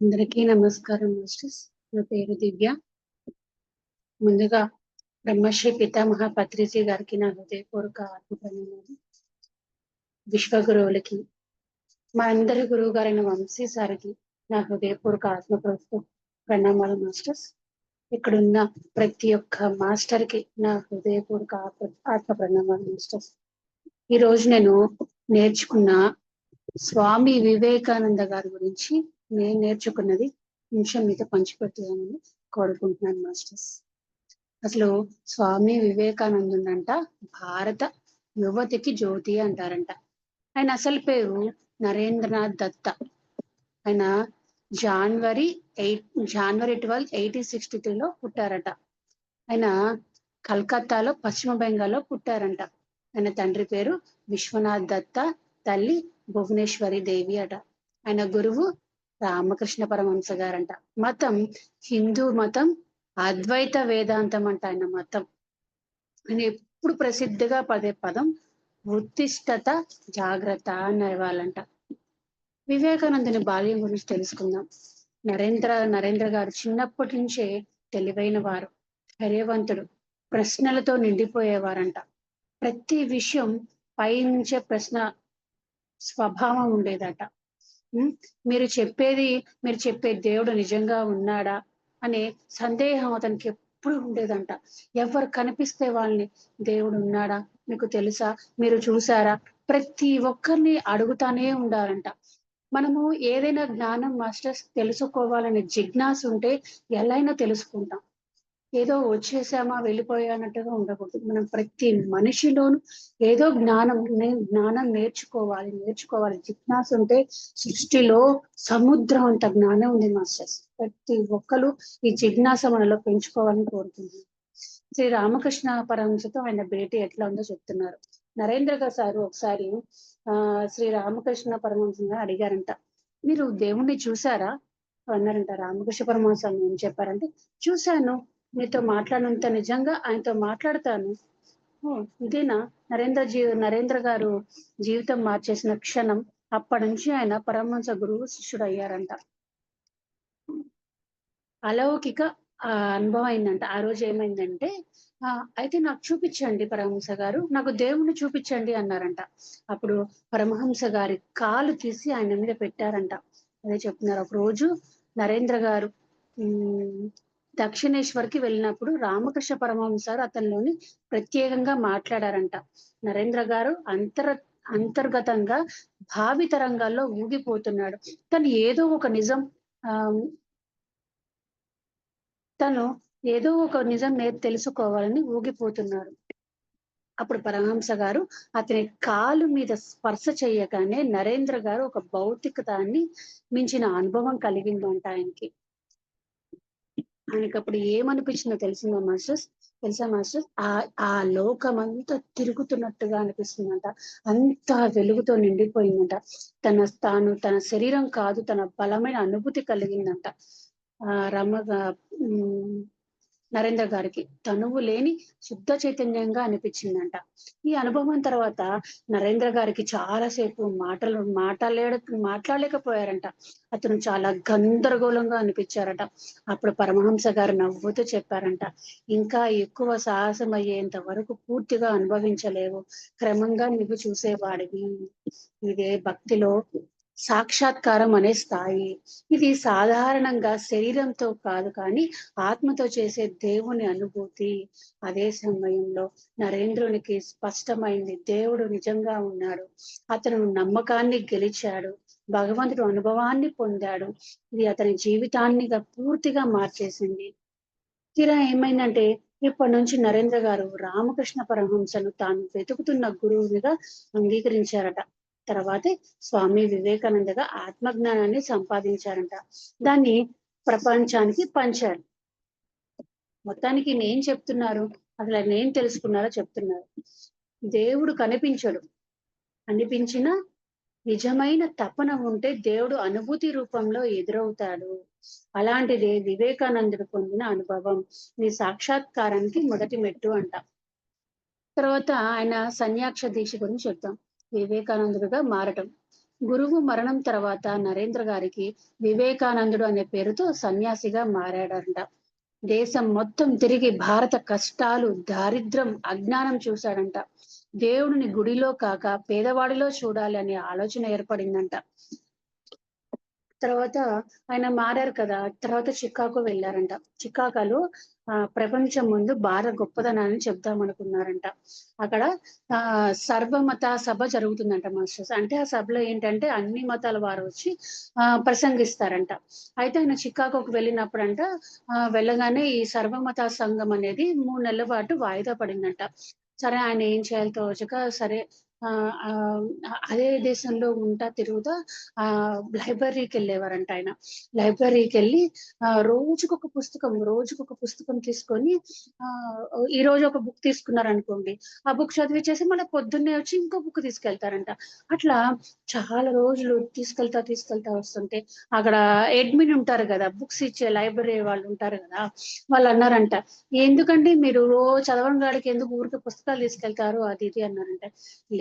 అందరికీ నమస్కారం మాస్టర్స్. నా పేరు దివ్య. ముందుగా బ్రహ్మశ్రీ పితామహ పత్రిజీ గారికి నా హృదయపూర్వక ఆత్మప్రణామాలు. విశ్వగురువులకి మా అందరి గురువు గారైన వంశీ సార్కి నా హృదయపూర్వక ఆత్మపూర్వక ప్రణామాలు మాస్టర్స్. ఇక్కడున్న ప్రతి ఒక్క మాస్టర్కి నా హృదయపూర్వక ఆత్మ ఆత్మ ప్రణామాలు మాస్టర్స్. ఈ రోజు నేను నేర్చుకున్న స్వామి వివేకానంద గారి గురించి నేను నేర్చుకున్నది నిమిషం మీతో పంచిపెట్టుదామని కోరుకుంటున్నాను మాస్టర్స్. అసలు స్వామి వివేకానందుండంట భారత యువతికి జ్యోతి అంటారంట. ఆయన అసలు పేరు నరేంద్రనాథ్ దత్త. ఆయన January eight January twelve eighteen sixty త్రీలో పుట్టారట. ఆయన కలకత్తాలో పశ్చిమ బెంగాల్లో పుట్టారంట. ఆయన తండ్రి పేరు విశ్వనాథ్ దత్త తల్లి భువనేశ్వరి దేవి అట. ఆయన గురువు రామకృష్ణ పరమహంస గారంట. మతం హిందూ మతం అద్వైత వేదాంతం అంట ఆయన మతం. అని ఎప్పుడు ప్రసిద్ధిగా పదే పదం ఉత్తిష్టత జాగ్రత్త అనేవాళ్ళంట వివేకానందుని బాల్యం గురించి తెలుసుకుందాం. నరేంద్ర నరేంద్ర గారు చిన్నప్పటి నుంచే తెలివైన వారు ధైర్యవంతుడు ప్రశ్నలతో నిండిపోయేవారంట. ప్రతి విషయం పైనుంచే ప్రశ్న స్వభావం ఉండేదట. మీరు చెప్పేది మీరు చెప్పే దేవుడు నిజంగా ఉన్నాడా అనే సందేహం అతనికి ఎప్పుడు ఉండేదంట. ఎవరు కనిపిస్తే వాళ్ళని దేవుడు ఉన్నాడా? మీకు తెలుసా? మీరు చూసారా? ప్రతి ఒక్కరిని అడుగుతానే ఉండాలంట. మనము ఏదైనా జ్ఞానం మాస్టర్స్ తెలుసుకోవాలనే జిజ్ఞాస ఉంటే ఎలాగైనా తెలుసుకుంటాం. ఏదో వచ్చేసామా వెళ్ళిపోయానట్టుగా ఉండకూడదు. మనం ప్రతి మనిషిలోను ఏదో జ్ఞానం జ్ఞానం నేర్చుకోవాలి నేర్చుకోవాలి. జిజ్ఞాస ఉంటే సృష్టిలో సముద్రం అంత జ్ఞానం ఉంది మాస్టర్స్. ప్రతి ఒక్కరు ఈ జిజ్ఞాస మనలో పెంచుకోవాలని కోరుకుంటున్నాను శ్రీ రామకృష్ణ పరమహంసతో ఆయన భేటీ ఎట్లా ఉందో చెప్తున్నారు. నరేంద్ర గారు సారు ఒకసారి ఆ శ్రీ రామకృష్ణ పరమహంసంగా అడిగారంట. మీరు దేవుణ్ణి చూసారా? అన్నారంట రామకృష్ణ పరమహంసం ఏం చెప్పారంటే చూశాను. మీతో మాట్లాడినంత నిజంగా ఆయనతో మాట్లాడతాను. ఇదేనా? నరేంద్ర జీ నరేంద్ర గారు జీవితం మార్చేసిన క్షణం. అప్పటి నుంచి ఆయన పరమహంస గురువు శిష్యుడు అయ్యారంట అలౌకిక ఆ, అనుభవం అయిందంట ఆ రోజు ఏమైందంటే ఆ, అయితే నాకు చూపించండి పరమహంస గారు. నాకు దేవుణ్ణి చూపించండి అన్నారంట. అప్పుడు పరమహంస గారి కాలు తీసి ఆయన మీద పెట్టారంట. అదే చెప్తున్నారు. ఒక రోజు నరేంద్ర గారు దక్షిణేశ్వర్కి వెళ్ళినప్పుడు రామకృష్ణ పరమహంసారు అతనిలోని ప్రత్యేకంగా మాట్లాడారంట. నరేంద్ర గారు అంతర అంతర్గతంగా భావి తరంగాల్లో ఊగిపోతున్నాడు. తను ఏదో ఒక నిజం తను ఏదో ఒక నిజం నే- తెలుసుకోవాలని ఊగిపోతున్నాడు. అప్పుడు పరమహంస గారు అతని కాలు మీద స్పర్శ చేయగానే నరేంద్ర గారు ఒక భౌతికతాన్ని మించిన అనుభవం కలిగిందంట ఆయనకి. ఆయనకి అప్పుడు ఏమనిపించిందో తెలిసిందా మాస్టర్స్? తెలుసా మాస్టర్స్? ఆ ఆ లోకం అంతా తిరుగుతున్నట్టుగా అనిపిస్తుందంట. అంత వెలుగుతో నిండిపోయిందంట. తన తాను తన శరీరం కాదు తన బలమైన అనుభూతి కలిగిందంట. ఆ రమ నరేంద్ర గారికి తనువు లేని శుద్ధ చైతన్యంగా అనిపించిందంట. ఈ అనుభవం తర్వాత నరేంద్ర గారికి చాలాసేపు మాటలు మాట్లాడలేడ మాట్లాడలేకపోయారంట. అతను చాలా గందరగోళంగా అనిపించారట. అప్పుడు పరమహంస గారు నవ్వుతూ చెప్పారంట ఇంకా ఎక్కువ సాహసం అయ్యేంత వరకు పూర్తిగా అనుభవించలేవు. క్రమంగా నువ్వు చూసేవాడివి. ఇదే భక్తిలో సాక్షాత్కారం అనే స్థాయి. ఇది సాధారణంగా శరీరంతో కాదు కానీ ఆత్మతో చేసే దేవుని అనుభూతి. అదే సమయంలో నరేంద్రునికి స్పష్టమైంది దేవుడు నిజంగా ఉన్నాడు. అతను నమ్మకాన్ని గెలిచాడు. భగవంతుడు అనుభవాన్ని పొందాడు. ఇది అతని జీవితాన్ని పూర్తిగా మార్చేసింది. తీరా ఏమైందంటే ఇప్పటి నుంచి నరేంద్ర గారు రామకృష్ణ పరమహంసను తాను వెతుకుతున్న గురువునిగా అంగీకరించారట. తర్వాతే స్వామి వివేకానందగా ఆత్మజ్ఞానాన్ని సంపాదించారంట. దాన్ని ప్రపంచానికి పంచారు. మొత్తానికి నేను చెప్తున్నారు? అసలు నేను తెలుసుకున్నారో చెప్తున్నారు. దేవుడు కనిపించడు. అనిపించిన నిజమైన తపన ఉంటే దేవుడు అనుభూతి రూపంలో ఎదురవుతాడు. అలాంటిదే వివేకానందుడు పొందిన అనుభవం. నీ సాక్షాత్కారానికి మొదటి మెట్టు అంట. తర్వాత ఆయన సన్యాక్ష దీక్ష గురించి చెప్తాం. వివేకానందుడుగా మారటం. గురువు మరణం తర్వాత నరేంద్ర గారికి వివేకానందుడు అనే పేరుతో సన్యాసిగా మారాడంట. దేశం మొత్తం తిరిగి భారత కష్టాలు దారిద్రం అజ్ఞానం చూశాడంట. దేవుడిని గుడిలో కాక పేదవాడిలో చూడాలి అనే ఆలోచన ఏర్పడిందంట. తర్వాత ఆయన మారారు కదా తర్వాత చికాగో వెళ్ళారంట. చికాగోలో ఆ ప్రపంచం ముందు భారత గొప్పదనాన్ని చెప్దాం అనుకున్నారంట. అక్కడ ఆ సర్వమత సభ జరుగుతుందంట మాస్టర్స్. అంటే ఆ సభలో ఏంటంటే అన్ని మతాల వారు వచ్చి ఆ ప్రసంగిస్తారంట. అయితే ఆయన చికాగోకు వెళ్ళినప్పుడంట ఆ వెళ్ళగానే ఈ సర్వమత సంఘం అనేది మూడు నెలల పాటు వాయిదా పడిందంట. సరే ఆయన ఏం చేయాలి తోచక సరే అదే దేశంలో ఉంటా తిరుగుతా ఆ లైబ్రరీకి వెళ్ళేవారంట ఆయన. లైబ్రరీకి వెళ్ళి ఆ రోజుకొక పుస్తకం రోజుకొక పుస్తకం తీసుకొని ఆ ఈ రోజు ఒక బుక్ తీసుకున్నారు అనుకోండి ఆ బుక్ చదివించేసి మళ్ళీ పొద్దున్నే వచ్చి ఇంకో బుక్ తీసుకెళ్తారంట. అట్లా చాలా రోజులు తీసుకెళ్తా తీసుకెళ్తా వస్తుంటే అక్కడ అడ్మిన్ ఉంటారు కదా బుక్స్ ఇచ్చే లైబ్రరీ వాళ్ళు ఉంటారు కదా వాళ్ళు అన్నారంట ఎందుకంటే మీరు రోజు చదవడం గాడికి ఎందుకు ఊరికి పుస్తకాలు తీసుకెళ్తారు? అది ఇది అన్నారంట.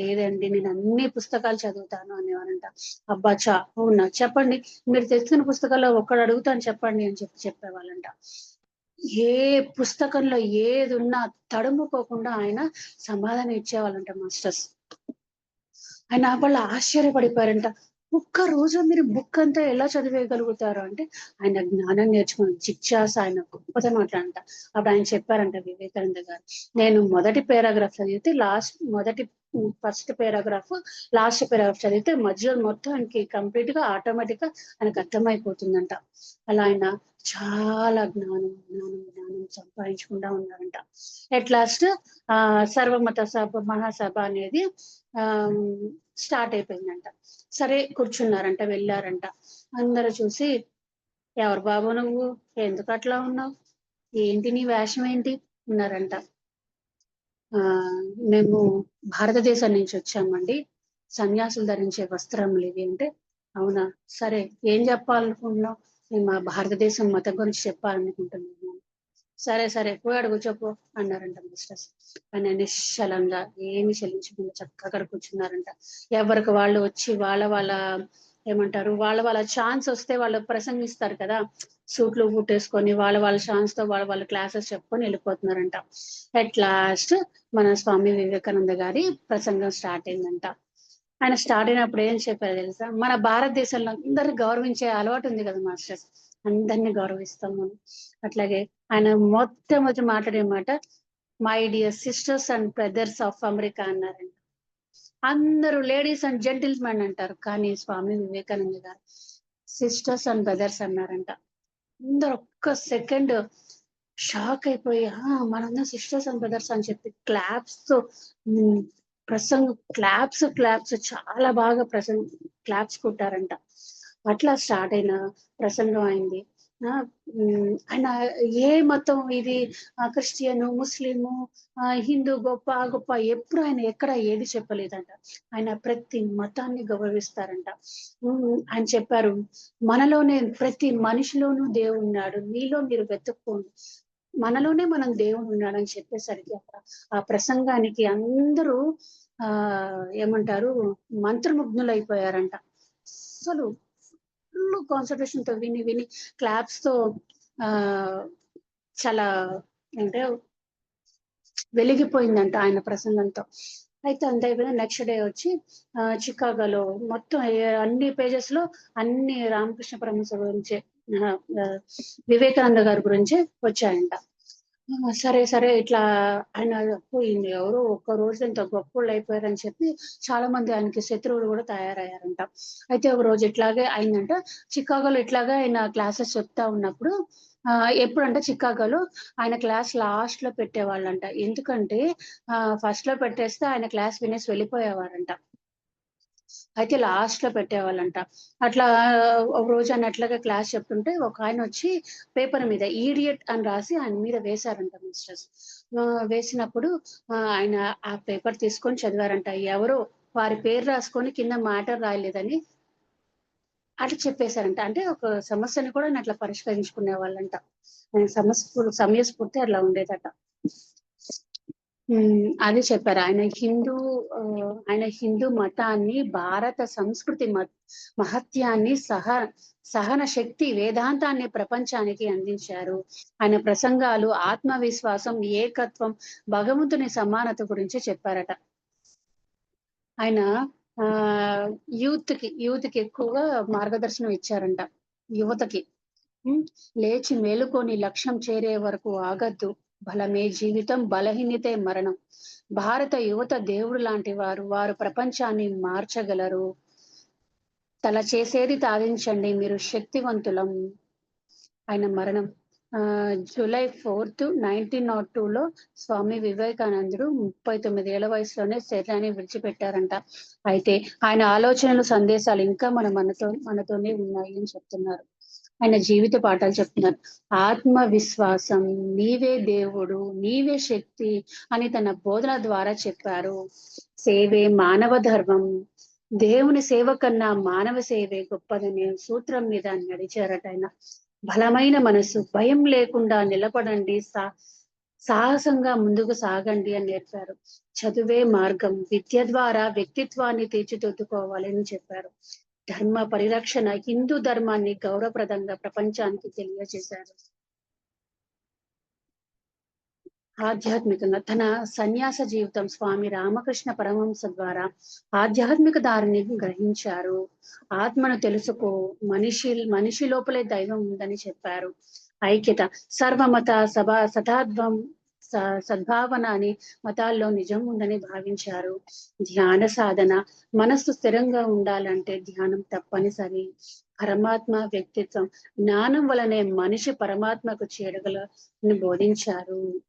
లేదండి నేను అన్ని పుస్తకాలు చదువుతాను అనేవారంట. అబ్బా చా అవునా? చెప్పండి. మీరు తెచ్చిన పుస్తకాల్లో ఒక్కడు అడుగుతాను చెప్పండి అని చెప్పి చెప్పేవాళ్ళంట. ఏ పుస్తకంలో ఏది ఉన్నా తడుముకోకుండా ఆయన సమాధానం ఇచ్చేవాళ్ళంట మాస్టర్స్. ఆయన వాళ్ళు ఆశ్చర్యపడిపోయారంట. ఒక్క రోజు మీరు బుక్ అంతా ఎలా చదివేయగలుగుతారు అంటే ఆయన జ్ఞానం నేర్చుకుని జిజ్ఞాస ఆయన గొప్పతనం అట్లా అప్పుడు ఆయన చెప్పారంట వివేకానంద గారు నేను మొదటి పారాగ్రాఫ్ చదివితే లాస్ట్ మొదటి ఫస్ట్ పారాగ్రాఫ్ లాస్ట్ పారాగ్రాఫ్ చదివితే మధ్యలో మొత్తం ఆయనకి కంప్లీట్గా ఆటోమేటిక్గా ఆయనకు అర్థమైపోతుందంట. అలా ఆయన చాలా జ్ఞానం జ్ఞానం జ్ఞానం సంపాదించకుండా ఉన్నారంట ఎట్ లాస్ట్ ఆ సర్వమత సభ మహాసభ అనేది ఆ స్టార్ట్ అయిపోయిందంట. సరే కూర్చున్నారంట వెళ్ళారంట. అందరూ చూసి ఎవరు బాబు నువ్వు? ఎందుకు అట్లా ఉన్నావు? ఏంటి నీ వేషం ఏంటి? ఉన్నారంట మేము భారతదేశం నుంచి వచ్చామండి. సన్యాసులు ధరించే వస్త్రములు ఇవి అంటే అవునా? సరే ఏం చెప్పాలనుకుంటున్నావు? మేము మా భారతదేశం మతం గురించి చెప్పాలనుకుంటున్నాము సరే సరే పోయాడు కూర్చోపో చెప్పు అన్నారంట మిస్టర్స్. ఆయన నిశ్చలంగా ఏమి చెల్లించకుండా చక్కగా అక్కడ కూర్చున్నారంట. ఎవరికి వాళ్ళు వచ్చి వాళ్ళ వాళ్ళ ఏమంటారు? వాళ్ళ వాళ్ళ ఛాన్స్ వస్తే వాళ్ళు ప్రసంగిస్తారు కదా? సూట్లు బుట్టేసుకొని వాళ్ళ వాళ్ళ ఛాన్స్తో వాళ్ళ వాళ్ళ క్లాసెస్ చెప్పుకొని వెళ్ళిపోతున్నారంట. అట్ లాస్ట్ మన స్వామి వివేకానంద గారి ప్రసంగం స్టార్ట్ అయిందంట. ఆయన స్టార్ట్ అయినప్పుడు ఏం చెప్పారు తెలుసా? మన భారతదేశంలో అందరు గౌరవించే అలవాటు ఉంది కదా మాస్టర్స్ అందరిని గౌరవిస్తాం మనం. అట్లాగే ఆయన మొట్టమొదటి మాట్లాడే మాట my dear sisters and brothers of America అన్నారండి అందరూ లేడీస్ అండ్ జెంటిల్స్ మెన్ అంటారు. కానీ స్వామి వివేకానంద గారు సిస్టర్స్ అండ్ బ్రదర్స్ అన్నారంట. అందరు ఒక్క సెకండ్ షాక్ అయిపోయి మనందరం సిస్టర్స్ అండ్ బ్రదర్స్ అని చెప్పి క్లాప్స్తో ప్రసంగ క్లాప్స్ క్లాప్స్ చాలా బాగా ప్రసంగ క్లాప్స్ కొట్టారంట. అట్లా స్టార్ట్ అయిన ప్రసంగం అయింది. ఆయన ఏ మతం ఇది? ఆ, క్రిస్టియను ముస్లిము హిందూ గొప్ప ఆ గొప్ప ఎప్పుడు ఆయన ఎక్కడ ఏది చెప్పలేదంట. ఆయన ప్రతి మతాన్ని గౌరవిస్తారంట. ఆయన చెప్పారు మనలోనే ప్రతి మనిషిలోనూ దేవుడు ఉన్నాడు. మీలో మీరు వెతుక్కోండి. మనలోనే మనం దేవుడు ఉన్నాడని చెప్పేసరికి అక్కడ ఆ ప్రసంగానికి అందరూ ఆ ఏమంటారు మంత్రముగ్నులైపోయారంట అసలు ఫుల్ కాన్సన్ట్రేషన్తో విని విని క్లాప్స్తో ఆ చాలా అంటే వెలిగిపోయిందంట ఆయన ప్రసంగంతో. అయితే అంత అయిపోయిన నెక్స్ట్ డే వచ్చి చికాగోలో మొత్తం అన్ని పేజెస్లో అన్ని రామకృష్ణ పరమహంస గురించి వివేకానంద గారి గురించి వచ్చాయంట. సరే సరే ఇట్లా ఆయన పోయింది ఎవరు ఒక్క రోజు ఇంత గొప్పోళ్ళు అయిపోయారని చెప్పి చాలా మంది ఆయనకి శత్రువులు కూడా తయారయ్యారంట. అయితే ఒక రోజు ఇట్లాగే అయిందంట. చికాగోలో ఇట్లాగే ఆయన క్లాసెస్ చెప్తా ఉన్నప్పుడు ఆ ఎప్పుడంటే చికాగోలో ఆయన క్లాస్ లాస్ట్లో పెట్టేవాళ్ళంట. ఎందుకంటే ఆ ఫస్ట్లో పెట్టేస్తే ఆయన క్లాస్ వినేసి వెళ్ళిపోయేవారంట. అయితే లాస్ట్లో పెట్టేవాళ్ళంట. అట్లా ఒక రోజు ఆయన అట్లాగా క్లాస్ చెప్తుంటే ఒక ఆయన వచ్చి పేపర్ మీద ఈడియట్ అని రాసి ఆయన మీద వేశారంట మిస్టర్స్ వేసినప్పుడు ఆయన ఆ పేపర్ తీసుకొని చదివారంట. ఎవరో వారి పేరు రాసుకొని కింద మ్యాటర్ రాయలేదని అట్లా చెప్పేశారంట. అంటే ఒక సమస్యని కూడా ఆయన అట్లా పరిష్కరించుకునే వాళ్ళంట ఆయన సమస్య సమయస్ఫూర్తి అట్లా ఉండేదట. అది చెప్పారు. ఆయన హిందూ ఆయన హిందూ మతాన్ని భారత సంస్కృతి మ- మహత్యాన్ని సహ సహన శక్తి వేదాంతాన్ని ప్రపంచానికి అందించారు. ఆయన ప్రసంగాలు ఆత్మవిశ్వాసం ఏకత్వం భగవంతుని సమానత గురించి చెప్పారట. ఆయన ఆ యూత్కి యూత్కి ఎక్కువగా మార్గదర్శనం ఇచ్చారంట. యువతకి. లేచి మేలుకొని లక్ష్యం చేరే వరకు ఆగద్దు. బలమే జీవితం బలహీనతే మరణం. భారత యువత దేవుడు లాంటి వారు వారు ప్రపంచాన్ని మార్చగలరు. తల చేసేది సాధించండి మీరు శక్తివంతులం ఆయన మరణం. ఆ July fourth nineteen naught two లో స్వామి వివేకానందుడు ముప్పై తొమ్మిది ఏళ్ళ వయసులోనే శరీరాన్ని విడిచిపెట్టారంట. అయితే ఆయన ఆలోచనలు సందేశాలు ఇంకా మన మనతో మనతోనే ఉన్నాయి అని చెప్తున్నారు. ఆయన జీవిత పాఠాలు చెప్తున్నారు. ఆత్మవిశ్వాసం నీవే దేవుడు నీవే శక్తి అని తన బోధన ద్వారా చెప్పారు. సేవే మానవ ధర్మం. దేవుని సేవ కన్నా మానవ సేవే గొప్పదనే సూత్రం మీద నడిచారట ఆయన. బలమైన మనసు భయం లేకుండా నిలబడండి సా సాహసంగా ముందుకు సాగండి అని నేర్పారు. చదువే మార్గం విద్య ద్వారా వ్యక్తిత్వాన్ని తీర్చిదిద్దుకోవాలని చెప్పారు. ధర్మ పరిరక్షణ హిందూ ధర్మాన్ని గౌరవప్రదంగా ప్రపంచానికి తెలియజేశారు. ఆధ్యాత్మికంగా తన సన్యాస జీవితం స్వామి రామకృష్ణ పరమహంస ద్వారా ఆధ్యాత్మిక దారిని గ్రహించారు. ఆత్మను తెలుసుకో మనిషి మనిషి లోపలే దైవం ఉందని చెప్పారు. ఐక్యత సర్వమత సభ సదాత్వం సద్భావన అని మతాల్లో నిజం ఉందని భావించారు. ధ్యాన సాధన మనస్సు స్థిరంగా ఉండాలంటే ధ్యానం తప్పనిసరి. పరమాత్మ వ్యక్తిత్వం జ్ఞానం వలనే మనిషి పరమాత్మకు చేరగలని బోధించారు.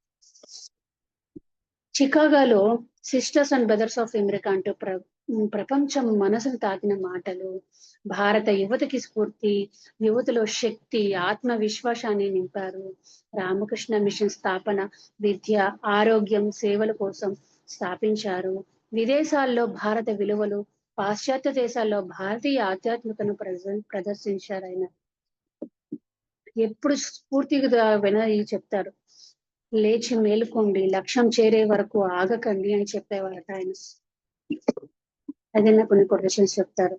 చికాగోలో sisters and brothers of America అంటూ ప్రపంచం మనసును తాకిన మాటలు భారత యువతకి స్ఫూర్తి యువతలో శక్తి ఆత్మవిశ్వాసాన్ని నింపారు. రామకృష్ణ మిషన్ స్థాపన విద్య ఆరోగ్యం సేవల కోసం స్థాపించారు. విదేశాల్లో భారత విలువలు పాశ్చాత్య దేశాల్లో భారతీయ ఆధ్యాత్మికను ప్రదర్శించారు ఆయన. ఎప్పుడు స్ఫూర్తిగా విన చెప్తారు. లేచి మేలుకోండి లక్ష్యం చేరే వరకు ఆగకండి అని చెప్పేవారట ఆయన. అదైనా కొన్ని కొటేషన్స్ చెప్తారు.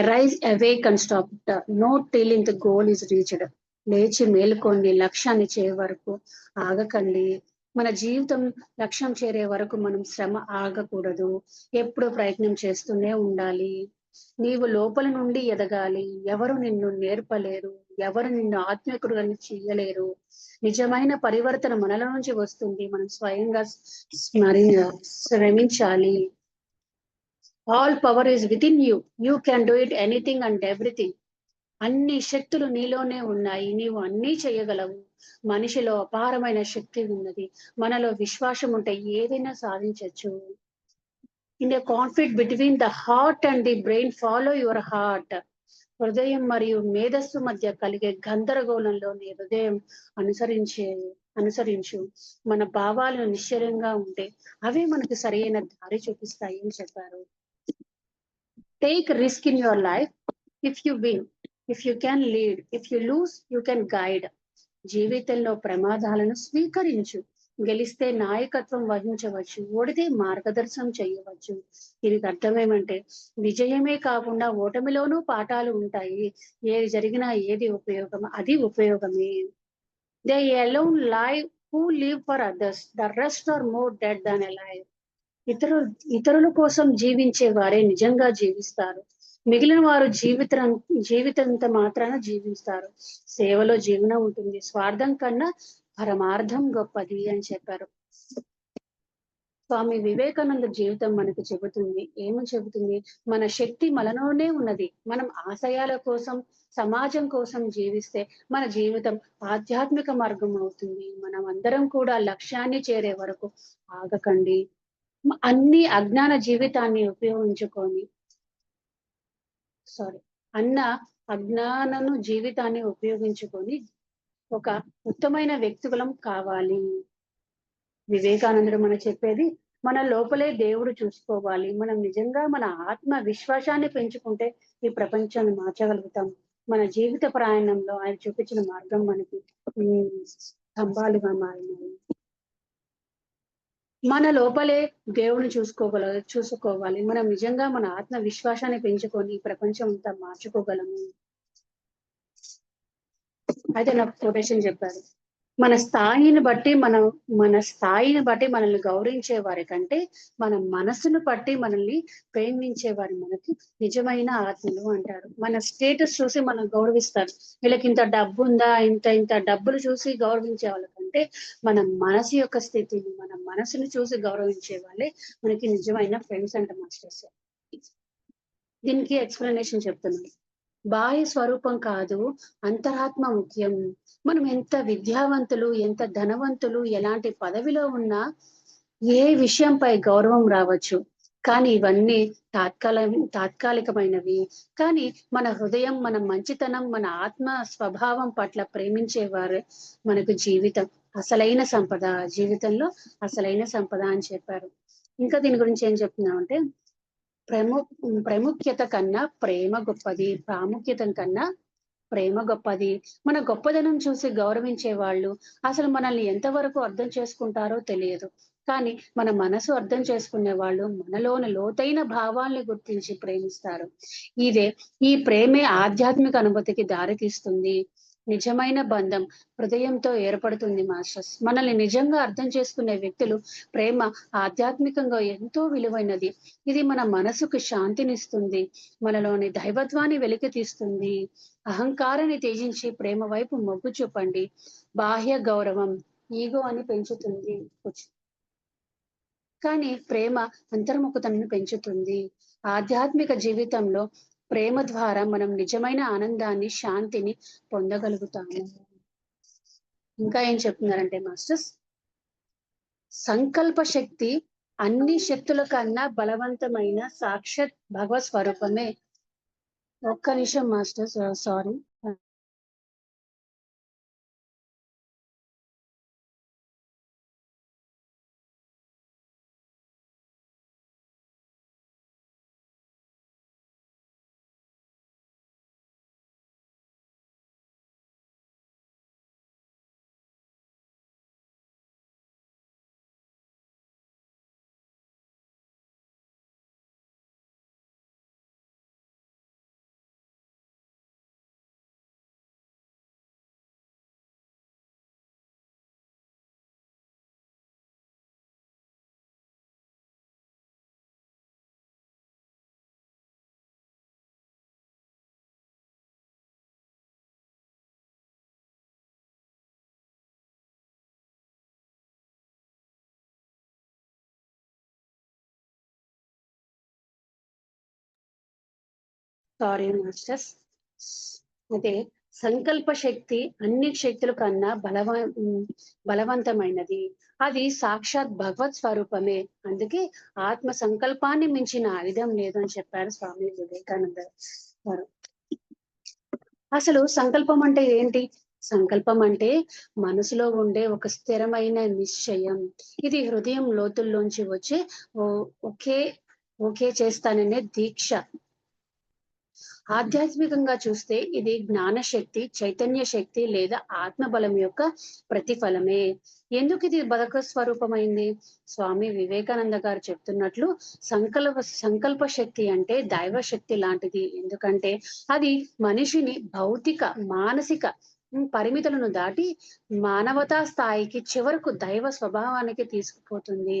Rise awake and stop no till in the goal is reached లేచి మేలుకోండి లక్ష్యాన్ని చేరే వరకు ఆగకండి. మన జీవితం లక్ష్యం చేరే వరకు మనం శ్రమ ఆగకూడదు. ఎప్పుడు ప్రయత్నం చేస్తూనే ఉండాలి. నీవు లోపల నుండి ఎదగాలి. ఎవరు నిన్ను నేర్పలేరు? ఎవరు నిన్ను ఆత్మికుడుగా చేయలేరు? నిజమైన పరివర్తన మనల నుంచి వస్తుంది. మనం స్వయంగా స్మరి శ్రమించాలి. All power is within you you can do it anything and everything అన్ని శక్తులు నీలోనే ఉన్నాయి. నీవు అన్నీ చేయగలవు. మనిషిలో అపారమైన శక్తి ఉన్నది. మనలో విశ్వాసం ఉంటే ఏదైనా సాధించవచ్చు in a conflict between the heart and the brain follow your heart హృదయం మరియు మేధస్సు మధ్య కలిగే గందరగోళంలో నీ హృదయం అనుసరించే అనుసరించు. మన భావాలను నిశ్చయంగా ఉంటే అవే మనకు సరైన దారి చూపిస్తాయి అని చెప్పారు. Take risk in your life if you win if you can lead if you lose you can guide జీవితంలో ప్రమాదాలను స్వీకరించు. గెలిస్తే నాయకత్వం వహించవచ్చు. ఓడితే మార్గదర్శనం చేయవచ్చు. దీనికి అర్థం ఏమంటే విజయమే కాకుండా ఓటమిలోనూ పాఠాలు ఉంటాయి. ఏది జరిగినా ఏది ఉపయోగం అది ఉపయోగమే. They alone live who live for others the rest are more dead than alive ఇతరులు ఇతరుల కోసం జీవించే వారే నిజంగా జీవిస్తారు. మిగిలిన వారు జీవిత జీవితంత మాత్రాన జీవిస్తారు. సేవలో జీవనం ఉంటుంది. స్వార్థం కన్నా పరమార్థం గొప్పది అని చెప్పారు. స్వామి వివేకానంద జీవితం మనకు చెబుతుంది. ఏమని చెబుతుంది? మన శక్తి మనలోనే ఉన్నది. మనం ఆశయాల కోసం సమాజం కోసం జీవిస్తే మన జీవితం ఆధ్యాత్మిక మార్గం అవుతుంది. మనం అందరం కూడా లక్ష్యాన్ని చేరే వరకు ఆగకండి. అన్ని అజ్ఞాన జీవితాన్ని ఉపయోగించుకొని సారీ అన్న అజ్ఞానను జీవితాన్ని ఉపయోగించుకొని ఒక ఉత్తమైన వ్యక్తులం కావాలి. వివేకానందుడు మన చెప్పేది మన లోపలే దేవుడు చూసుకోవాలి. మనం నిజంగా మన ఆత్మ విశ్వాసాన్ని పెంచుకుంటే ఈ ప్రపంచాన్ని మార్చగలుగుతాం. మన జీవిత ప్రయాణంలో ఆయన చూపించిన మార్గం మనకి స్తంభాలుగా మారినాయి. మన లోపలే దేవుని చూసుకోగల చూసుకోవాలి. మనం నిజంగా మన ఆత్మ విశ్వాసాన్ని పెంచుకొని ప్రపంచం అంతా మార్చుకోగలము. అయితే నాకు కొటేషన్ చెప్పారు. మన స్థాయిని బట్టి మనం మన స్థాయిని బట్టి మనల్ని గౌరవించే వారి కంటే మన మనసును బట్టి మనల్ని ప్రేమించే వారి మనకి నిజమైన ఆత్మలు అంటారు. మన స్టేటస్ చూసి మనం గౌరవిస్తారు. వీళ్ళకి ఇంత డబ్బు ఉందా? ఇంత ఇంత డబ్బులు చూసి గౌరవించే వాళ్ళు ఏంటంటే మన మనసు యొక్క స్థితిని మన మనసును చూసి గౌరవించే వాళ్ళే మనకి నిజమైన ఫ్రెండ్స్ అంట మాస్టర్స్ దీనికి ఎక్స్ప్లెనేషన్ చెప్తున్నాను బాహ్య స్వరూపం కాదు అంతరాత్మ ముఖ్యం. మనం ఎంత విద్యావంతులు ఎంత ధనవంతులు ఎలాంటి పదవిలో ఉన్నా ఏ విషయంపై గౌరవం రావచ్చు. కానీ ఇవన్నీ తాత్కాల తాత్కాలికమైనవి. కానీ మన హృదయం మన మంచితనం మన ఆత్మ స్వభావం పట్ల ప్రేమించేవారు మనకు జీవితం. అసలైన సంపద జీవితంలో అసలైన సంపద అని చెప్పారు. ఇంకా దీని గురించి ఏం చెప్తున్నామంటే ప్రము ప్రాముఖ్యత కన్నా ప్రేమ గొప్పది ప్రాముఖ్యత కన్నా ప్రేమ గొప్పది. మన గొప్పదనం చూసి గౌరవించే వాళ్ళు అసలు మనల్ని ఎంతవరకు అర్థం చేసుకుంటారో తెలియదు. కానీ మన మనసు అర్థం చేసుకునే వాళ్ళు మనలోని లోతైన భావాల్ని గుర్తించి ప్రేమిస్తారు. ఇదే ఈ ప్రేమే ఆధ్యాత్మిక అనుభూతికి దారితీస్తుంది. నిజమైన బంధం హృదయంతో ఏర్పడుతుంది మాస్టర్స్. మనల్ని నిజంగా అర్థం చేసుకునే వ్యక్తులు ప్రేమ ఆధ్యాత్మికంగా ఎంతో విలువైనది. ఇది మన మనసుకు శాంతినిస్తుంది మనలోని దైవత్వాన్ని వెలికి తీస్తుంది. అహంకారాన్ని త్యజించి ప్రేమ వైపు మొగ్గు చూపండి. బాహ్య గౌరవం ఈగో అని పెంచుతుంది. కానీ ప్రేమ అంతర్ముఖతను పెంచుతుంది. ఆధ్యాత్మిక జీవితంలో ప్రేమ ద్వారా మనం నిజమైన ఆనందాన్ని శాంతిని పొందగలుగుతాము. ఇంకా ఏం చెప్తున్నారంటే మాస్టర్స్? సంకల్ప శక్తి అన్ని శక్తుల కన్నా బలవంతమైన సాక్షాత్ భగవత్ స్వరూపమే. ఒక్క నిమిషం మాస్టర్స్ సారీ. సారీ మాస్టర్స్ అయితే సంకల్ప శక్తి అన్ని శక్తుల కన్నా బలవ బలవంతమైనది. అది సాక్షాత్ భగవత్ స్వరూపమే. అందుకే ఆత్మ సంకల్పాన్ని మించిన ఆయుధం లేదు అని చెప్పారు స్వామి వివేకానంద గారు. అసలు సంకల్పం అంటే ఏంటి? సంకల్పం అంటే మనసులో ఉండే ఒక స్థిరమైన నిశ్చయం. ఇది హృదయం లోతుల్లోంచి వచ్చే ఒకే ఒకే చేస్తాననే దీక్ష. ఆధ్యాత్మికంగా చూస్తే ఇది జ్ఞాన శక్తి చైతన్య శక్తి లేదా ఆత్మబలం యొక్క ప్రతిఫలమే. ఎందుకు ఇది బదక స్వరూపమైంది? స్వామి వివేకానంద గారు చెప్తున్నట్లు సంకల్ప సంకల్ప శక్తి అంటే దైవ శక్తి లాంటిది. ఎందుకంటే అది మనిషిని భౌతిక మానసిక పరిమితులను దాటి మానవతా స్థాయికి చివరకు దైవ స్వభావానికి తీసుకుపోతుంది.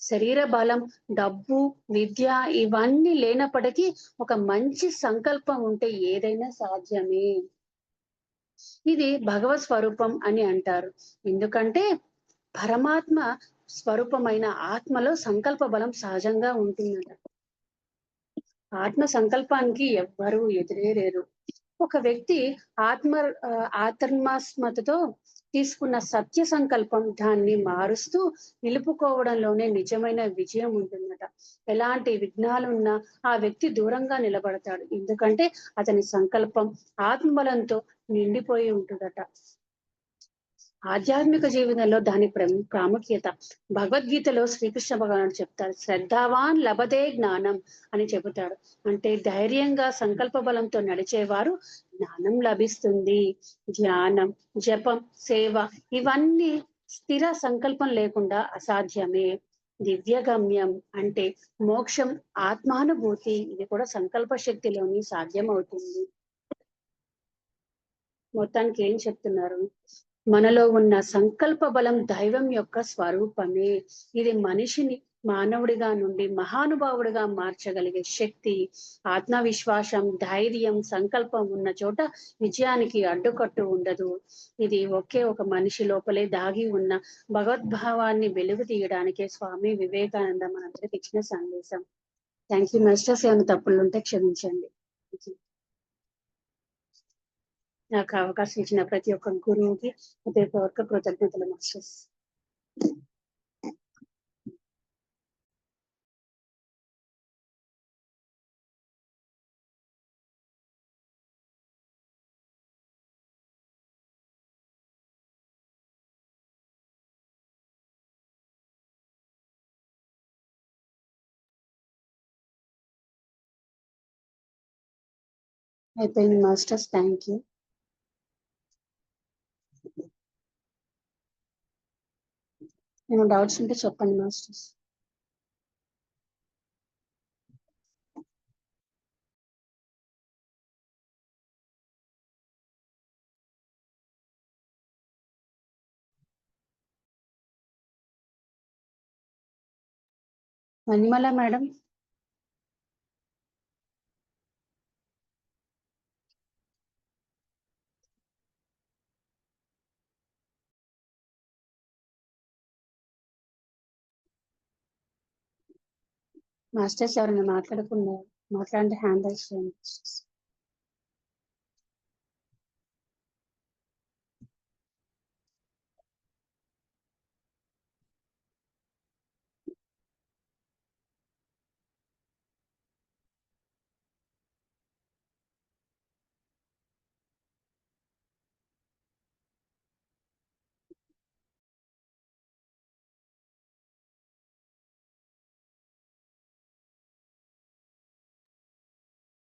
శరీర బలం డబ్బు విద్య ఇవన్నీ లేనప్పటికీ ఒక మంచి సంకల్పం ఉంటే ఏదైనా సాధ్యమే. ఇది భగవత్ స్వరూపం అని అంటారు. ఎందుకంటే పరమాత్మ స్వరూపమైన ఆత్మలో సంకల్ప బలం సహజంగా ఉంటుందట. ఆత్మ సంకల్పానికి ఎవ్వరూ ఎదురేరేరు. ఒక వ్యక్తి ఆత్మ ఆత్మాస్మతతో తీసుకున్న సత్య సంకల్పం దాన్ని మారుస్తూ నిలుపుకోవడంలోనే నిజమైన విజయం ఉంటుందట. ఎలాంటి విఘ్నాలున్నా ఆ వ్యక్తి దూరంగా నిలబడతాడు. ఎందుకంటే అతని సంకల్పం ఆత్మబలంతో నిండిపోయి ఉంటుందట. ఆధ్యాత్మిక జీవితంలో దాని ప్రాముఖ్యత. భగవద్గీతలో శ్రీకృష్ణ భగవానుడు చెప్తారు శ్రద్ధావాన్ లభదే జ్ఞానం అని చెబుతాడు. అంటే ధైర్యంగా సంకల్ప బలంతో నడిచేవారు జ్ఞానం లభిస్తుంది. ధ్యానం జపం సేవ ఇవన్నీ స్థిర సంకల్పం లేకుండా అసాధ్యమే. దివ్యగమ్యం అంటే మోక్షం ఆత్మానుభూతి. ఇది కూడా సంకల్ప శక్తిలోని సాధ్యం అవుతుంది మొత్తానికి ఏం చెప్తున్నారు? మనలో ఉన్న సంకల్ప బలం దైవం యొక్క స్వరూపమే. ఇది మనిషిని మానవుడిగా నుండి మహానుభావుడిగా మార్చగలిగే శక్తి. ఆత్మవిశ్వాసం ధైర్యం సంకల్పం ఉన్న చోట విజయానికి అడ్డుకట్టు ఉండదు. ఇది ఒకే ఒక మనిషి లోపలే దాగి ఉన్న భగవద్భావాన్ని వెలుగు తీయడానికే స్వామి వివేకానంద మనందరికి ఇచ్చిన సందేశం. థ్యాంక్ యూ మాస్టర్స్ ఏమైనా తప్పులు ఉంటే క్షమించండి. నాకు అవకాశం ఇచ్చిన ప్రతి ఒక్క గురువుకి హృదయపూర్వక కృతజ్ఞతలు మాస్టర్స్ అయిపోయింది మాస్టర్స్ థ్యాంక్ యూ నేను డౌట్స్ ఉంటే చెప్పండి మాస్టర్స్. మణిమల మేడం. మాస్టర్స్ ఎవరైనా మాట్లాడకుండా మాట్లాడంటే హ్యాండ్ చేయండి.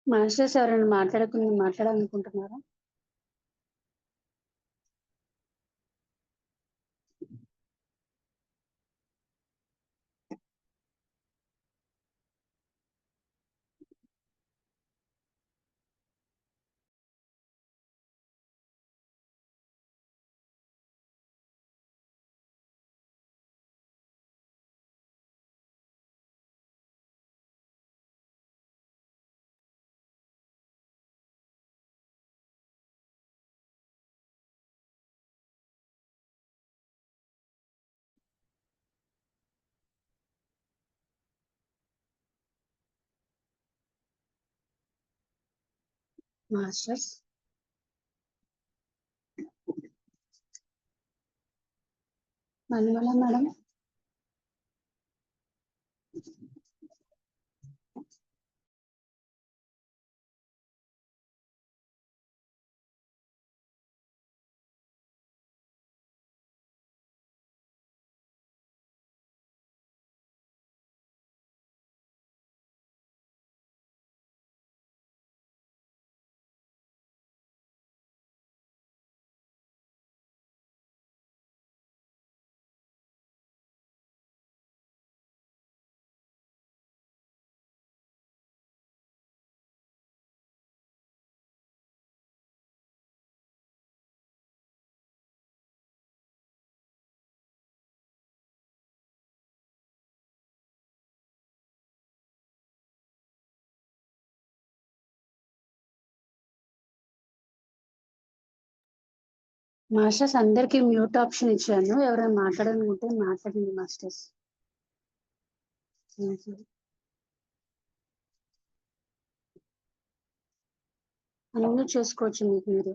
మాస్టర్స్ ఎవరైనా మాట్లాడకుండా మాట్లాడాలనుకుంటున్నారా? మాస్టర్స్ మణిమల మేడం మాస్టర్స్ అందరికి మ్యూట్ ఆప్షన్ ఇచ్చాను. ఎవరైనా మాట్లాడాలనుకుంటే మాట్లాడండి మాస్టర్స్. అన్నీ చేసుకోవచ్చు మీకు మీరు.